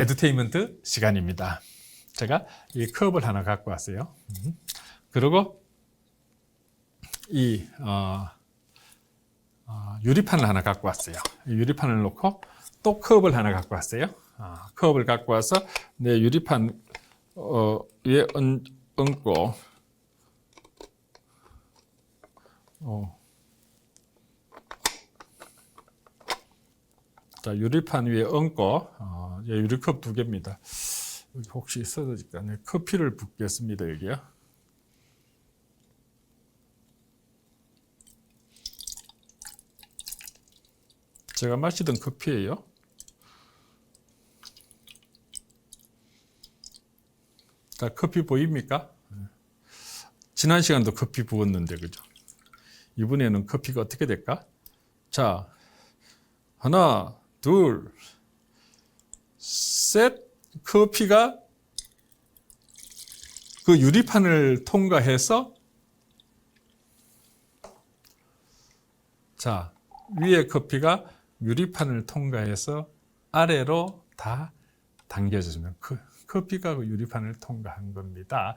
에듀테인먼트 시간입니다. 제가 이 컵을 하나 갖고 왔어요. 음. 그리고 이 어, 어, 유리판을 하나 갖고 왔어요. 이 유리판을 놓고 또 컵을 하나 갖고 왔어요. 아, 컵을 갖고 와서 내 유리판 어, 위에 얹, 얹고 어. 자, 유리판 위에 얹고 어, 이제 유리컵 두 개입니다. 혹시 쓰러질까? 네, 커피를 붓겠습니다, 여기요. 제가 마시던 커피예요. 자, 커피 보입니까? 지난 시간도 커피 부었는데, 그죠? 이번에는 커피가 어떻게 될까? 자, 하나, 둘, 셋, 커피가 그 유리판을 통과해서 자, 위에 커피가 유리판을 통과해서 아래로 다 당겨지면 그 커피가 그 유리판을 통과한 겁니다.